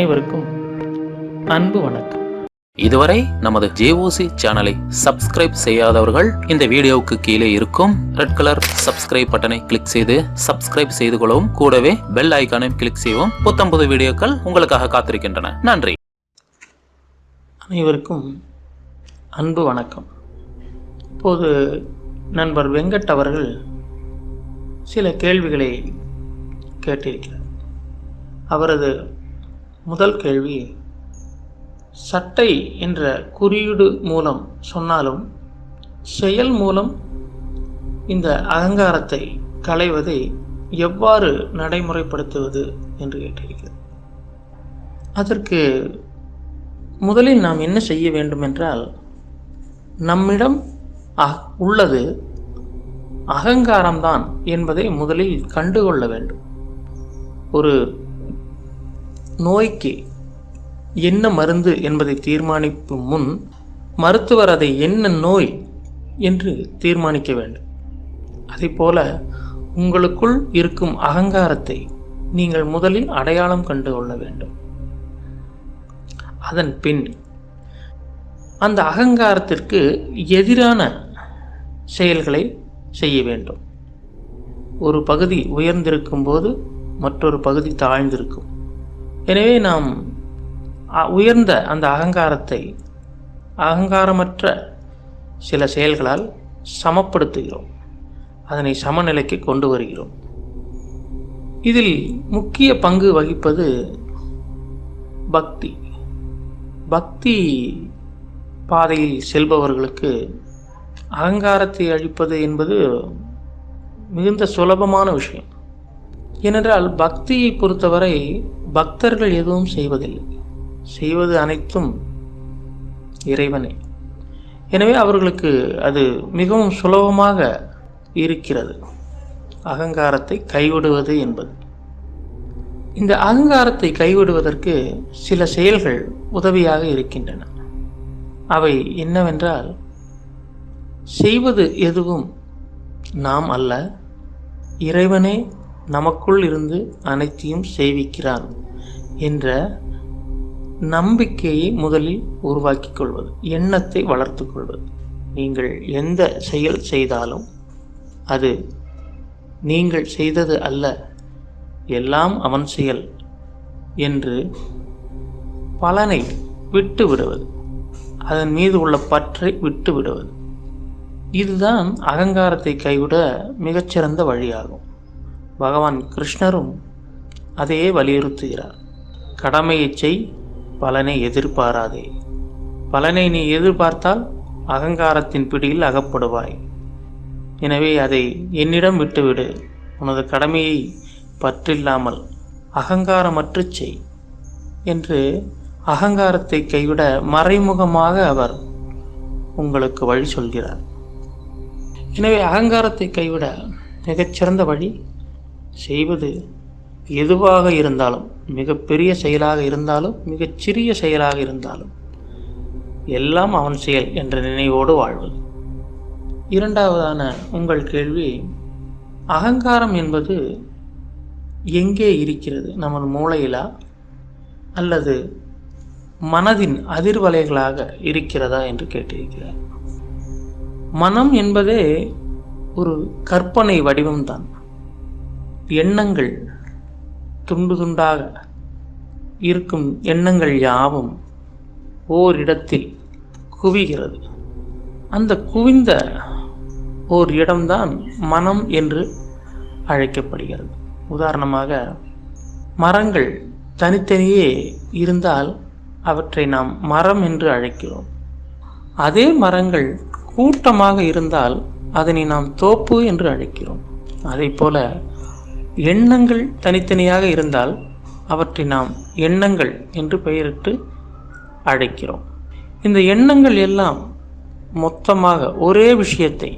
அனைவருக்கும் அன்பு வணக்கம். இதுவரை நமது ஜேஓசி சேனலை சப்ஸ்கிரைப் செய்யாதவர்கள் இந்த வீடியோவுக்கு கீழே இருக்கும் ரெட் கலர் சப்ஸ்கிரைப் பட்டனை கிளிக் செய்து சப்ஸ்கிரைப் செய்து கொள்ளவும் கூடவே பெல் ஐகானையும் கிளிக் செய்யவும் புத்தம்புது வீடியோக்கள் உங்களுக்காக காத்திருக்கின்றன. நன்றி. அனைவருக்கும் அன்பு வணக்கம். இப்போது நண்பர் வெங்கட் அவர்கள் சில கேள்விகளை கேட்டிருக்கிறார். அவரது முதல் கேள்வி சட்டை என்ற குறியீடு மூலம் சொன்னாலும் செயல் மூலம் இந்த அகங்காரத்தை களைவதை எவ்வாறு நடைமுறைப்படுத்துவது என்று கேட்டிருக்கிறார் அதற்கு முதலில் நாம் என்ன செய்ய வேண்டும் என்றால் நம்மிடம் அ- உள்ளது அகங்காரம்தான் என்பதை முதலில் கண்டுகொள்ள வேண்டும். ஒரு நோய்க்கு என்ன மருந்து என்பதை தீர்மானிக்கும் முன் மருத்துவர் அதை என்ன நோய் என்று தீர்மானிக்க வேண்டும். அதேபோல உங்களுக்குள் இருக்கும் அகங்காரத்தை நீங்கள் முதலில் அடையாளம் கண்டு கொள்ள வேண்டும். அதன் பின் அந்த அகங்காரத்திற்கு எதிரான செயல்களை செய்ய வேண்டும். ஒரு பகுதி உயர்ந்திருக்கும் போது மற்றொரு பகுதி தாழ்ந்திருக்கும். எனவே நாம் அ- உயர்ந்த அந்த அகங்காரத்தை அகங்காரமற்ற சில செயல்களால் சமப்படுத்துகிறோம். அதனை சமநிலைக்கு கொண்டு வருகிறோம். இதில் முக்கிய பங்கு வகிப்பது பக்தி. பக்தி பாதையில் செல்பவர்களுக்கு அகங்காரத்தை அழிப்பது என்பது மிகுந்த சுலபமான விஷயம். ஏனென்றால் பக்தியை பொறுத்தவரை பக்தர்கள் எதுவும் செய்வதில்லை. செய்வது அனைத்தும் இறைவனே. எனவே அவர்களுக்கு அது மிகவும் சுலபமாக இருக்கிறது. அகங்காரத்தை கைவிடுவது என்பது. இந்த அகங்காரத்தை கைவிடுவதற்கு சில செயல்கள் உதவியாக இருக்கின்றன. அவை என்னவென்றால் செய்வது எதுவும் நாம் அல்ல இறைவனே நமக்குள் இருந்து அனைத்தையும் செய்விக்கிறார் என்ற நம்பிக்கையை முதலில் உருவாக்கிக் கொள்வது எண்ணத்தை வளர்த்து கொள்வது. நீங்கள் எந்த செயல் செய்தாலும் அது நீங்கள் செய்தது அல்ல எல்லாம் அவன் செயல் என்று பலனை விட்டு விடுவது அதன் மீது உள்ள பற்றை விட்டு விடுவது இதுதான் அகங்காரத்தை கைவிட மிகச்சிறந்த வழியாகும். பகவான் கிருஷ்ணரும் அதையே வலியுறுத்துகிறார். கடமையைச் செய் பலனை எதிர்பாராதே. பலனை நீ எதிர்பார்த்தால் அகங்காரத்தின் பிடியில் அகப்படுவாய். எனவே அதை என்னிடம் விட்டுவிடு. உனது கடமையை பற்றில்லாமல் அகங்காரமற்று செய் என்று அகங்காரத்தை கைவிட மறைமுகமாக அவர் உங்களுக்கு வழி சொல்கிறார். எனவே அகங்காரத்தை கைவிட மிகச்சிறந்த வழி செய்வது எதுவாக இருந்தாலும் மிகப்பெரிய செயலாக இருந்தாலும் மிகச்சிறிய செயலாக இருந்தாலும் எல்லாம் அவன் செயல் என்ற நினைவோடு வாழ்வது. இரண்டாவதான உங்கள் கேள்வி அகங்காரம் என்பது எங்கே இருக்கிறது? நமது மூளையிலா? அல்லது மனதின் அதிர்வலைகளாக இருக்கிறதா என்று கேட்டிருக்கிறார். மனம் என்பதே ஒரு கற்பனை வடிவம்தான். எண்ணங்கள் துண்டு துண்டாக இருக்கும் எண்ணங்கள் யாவும் ஓரிடத்தில் குவிகிறது. அந்த குவிந்த ஓர் இடம்தான் மனம் என்று அழைக்கப்படுகிறது. உதாரணமாக மரங்கள் தனித்தனியே இருந்தால் அவற்றை நாம் மரம் என்று அழைக்கிறோம். அதே மரங்கள் கூட்டமாக இருந்தால் அதனை நாம் தோப்பு என்று அழைக்கிறோம். அதேபோல எண்ணங்கள் தனித்தனியாக இருந்தால் அவற்றை நாம் எண்ணங்கள் என்று பெயரிட்டு அழைக்கிறோம். இந்த எண்ணங்கள் எல்லாம் மொத்தமாக ஒரே விஷயத்தை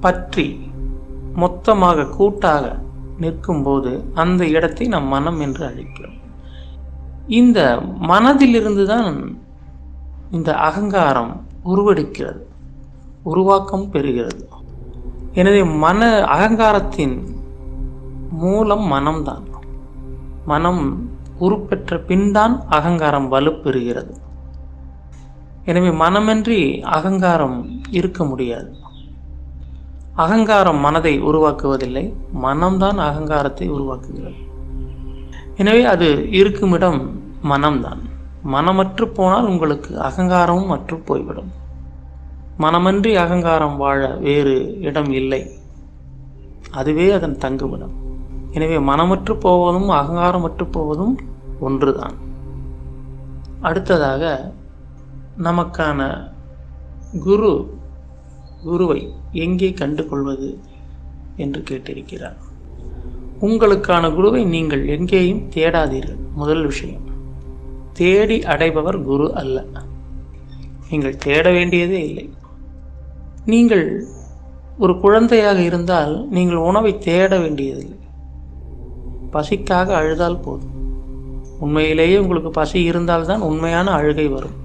பற்றி மொத்தமாக கூட்டாக நிற்கும்போது அந்த இடத்தை நாம் மனம் என்று அழைக்கிறோம். இந்த மனதிலிருந்து தான் இந்த அகங்காரம் உருவெடுக்கிறது உருவாக்கம் பெறுகிறது. எனவே மன அகங்காரத்தின் மூலம் மனம்தான். மனம் உருப்பெற்ற பின்தான் அகங்காரம் வலுப்பெறுகிறது. எனவே மனமின்றி அகங்காரம் இருக்க முடியாது. அகங்காரம் மனதை உருவாக்குவதில்லை மனம்தான் அகங்காரத்தை உருவாக்குகிறது. எனவே அது இருக்கும் இடம் மனம்தான். மனமற்று போனால் உங்களுக்கு அகங்காரமும் அற்று போய்விடும். மனமன்றி அகங்காரம் வாழ வேறு இடம் இல்லை. அதுவே அதன் தங்குமிடம். எனவே மனமற்று போவதும் அகங்காரமற்று போவதும் ஒன்றுதான். அடுத்ததாக நமக்கான குரு குருவை எங்கே கண்டு கொள்வது என்று கேட்டிருக்கிறார். உங்களுக்கான குருவை நீங்கள் எங்கேயும் தேடாதீர்கள். முதல் விஷயம் தேடி அடைபவர் குரு அல்ல. நீங்கள் தேட வேண்டியதே இல்லை. நீங்கள் ஒரு குழந்தையாக இருந்தால் நீங்கள் உணவை தேட வேண்டியதில்லை. பசிக்காக அழுதால் போதும். உண்மையிலேயே உங்களுக்கு பசி இருந்தால்தான் உண்மையான அழுகை வரும்.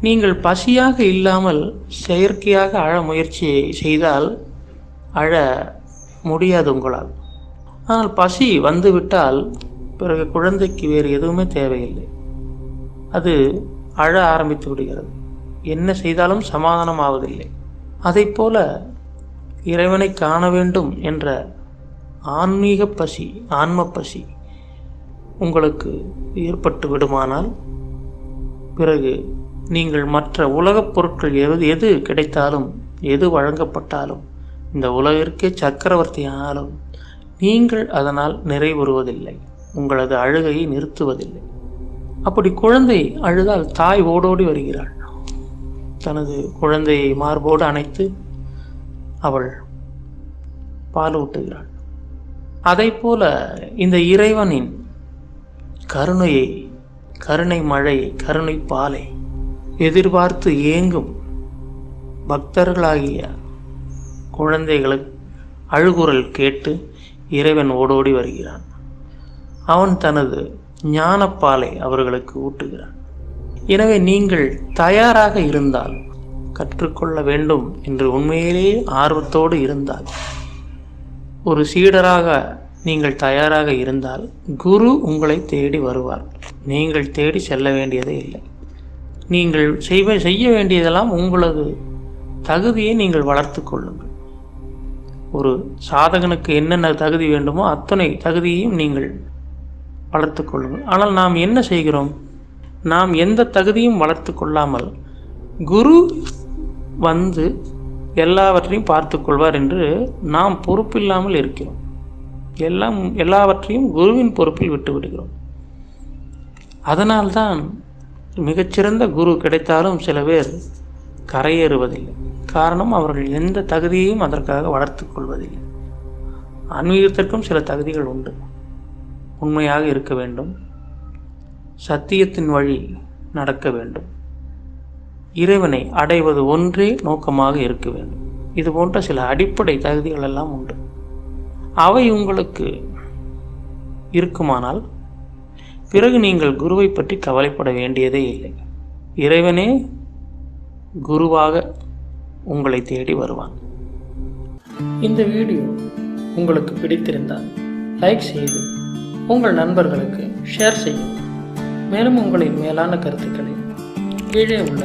நீங்கள் பசியாக இல்லாமல் செயற்கையாக அழ முயற்சி செய்தால் அழ முடியாது உங்களால். ஆனால் பசி வந்துவிட்டால் பிறகு குழந்தைக்கு வேறு எதுவுமே தேவையில்லை. அது அழ ஆரம்பித்து விடுகிறது. என்ன செய்தாலும் சமாதானம் ஆவதில்லை அதைப் போல இறைவனை காண வேண்டும் என்ற ஆன்மீக பசி ஆன்ம பசி உங்களுக்கு ஏற்பட்டு விடுமானால் பிறகு நீங்கள் மற்ற உலகப் பொருட்கள் எது எது கிடைத்தாலும் எது வழங்கப்பட்டாலும் இந்த உலகிற்கே சக்கரவர்த்தி ஆனாலும் நீங்கள் அதனால் நிறைவுறுவதில்லை. உங்களது அழுகையை நிறுத்துவதில்லை. அப்படி குழந்தை அழுதால் தாய் ஓடோடி வருகிறாள். தனது குழந்தையை மார்போடு அணைத்து அவள் பால் அதை போல இந்த இறைவனின் கருணையை கருணை மழையை கருணை பாலை எதிர்பார்த்து ஏங்கும் பக்தர்களாகிய குழந்தைகளுக்கு அழுகுரல் கேட்டு இறைவன் ஓடோடி வருகிறான். அவன் தனது ஞானப்பாலை அவர்களுக்கு ஊட்டுகிறான். எனவே நீங்கள் தயாராக இருந்தால் கற்றுக்கொள்ள வேண்டும் என்று உண்மையிலேயே ஆர்வத்தோடு இருந்தால் ஒரு சீடராக நீங்கள் தயாராக இருந்தால் குரு உங்களை தேடி வருவார். நீங்கள் தேடி செல்ல வேண்டியதே இல்லை. நீங்கள் செய்வ செய்ய வேண்டியதெல்லாம் உங்களது தகுதியை நீங்கள் வளர்த்து கொள்ளுங்கள். ஒரு சாதகனுக்கு என்னென்ன தகுதி வேண்டுமோ அத்தனை தகுதியையும் நீங்கள் வளர்த்து கொள்ளுங்கள். ஆனால் நாம் என்ன செய்கிறோம்? நாம் எந்த தகுதியும் வளர்த்து கொள்ளாமல் குரு வந்து எல்லாவற்றையும் பார்த்து கொள்வார் என்று நாம் பொறுப்பில்லாமல் இருக்கிறோம். எல்லாம் எல்லாவற்றையும் குருவின் பொறுப்பில் விட்டு விடுகிறோம். அதனால்தான் மிகச்சிறந்த குரு கிடைத்தாலும் சில பேர் கரையேறுவதில்லை. காரணம் அவர்கள் எந்த தகுதியையும் அதற்காக வளர்த்து கொள்வதில்லை. ஆன்மீகத்திற்கும் சில தகுதிகள் உண்டு. உண்மையாக இருக்க வேண்டும். சத்தியத்தின் வழி நடக்க வேண்டும். இறைவனை அடைவது ஒன்றே நோக்கமாக இருக்க வேண்டும். இது போன்ற சில அடிப்படை தகுதிகள் எல்லாம் உண்டு. அவை உங்களுக்கு இருக்குமானால் பிறகு நீங்கள் குருவை பற்றி கவலைப்பட வேண்டியதே இல்லை. இறைவனே குருவாக உங்களை தேடி வருவான். இந்த வீடியோ உங்களுக்கு பிடித்திருந்தால் லைக் செய்து உங்கள் நண்பர்களுக்கு ஷேர் செய்யும் மேலும் உங்களின் மேலான கருத்துக்களை கீழே உள்ள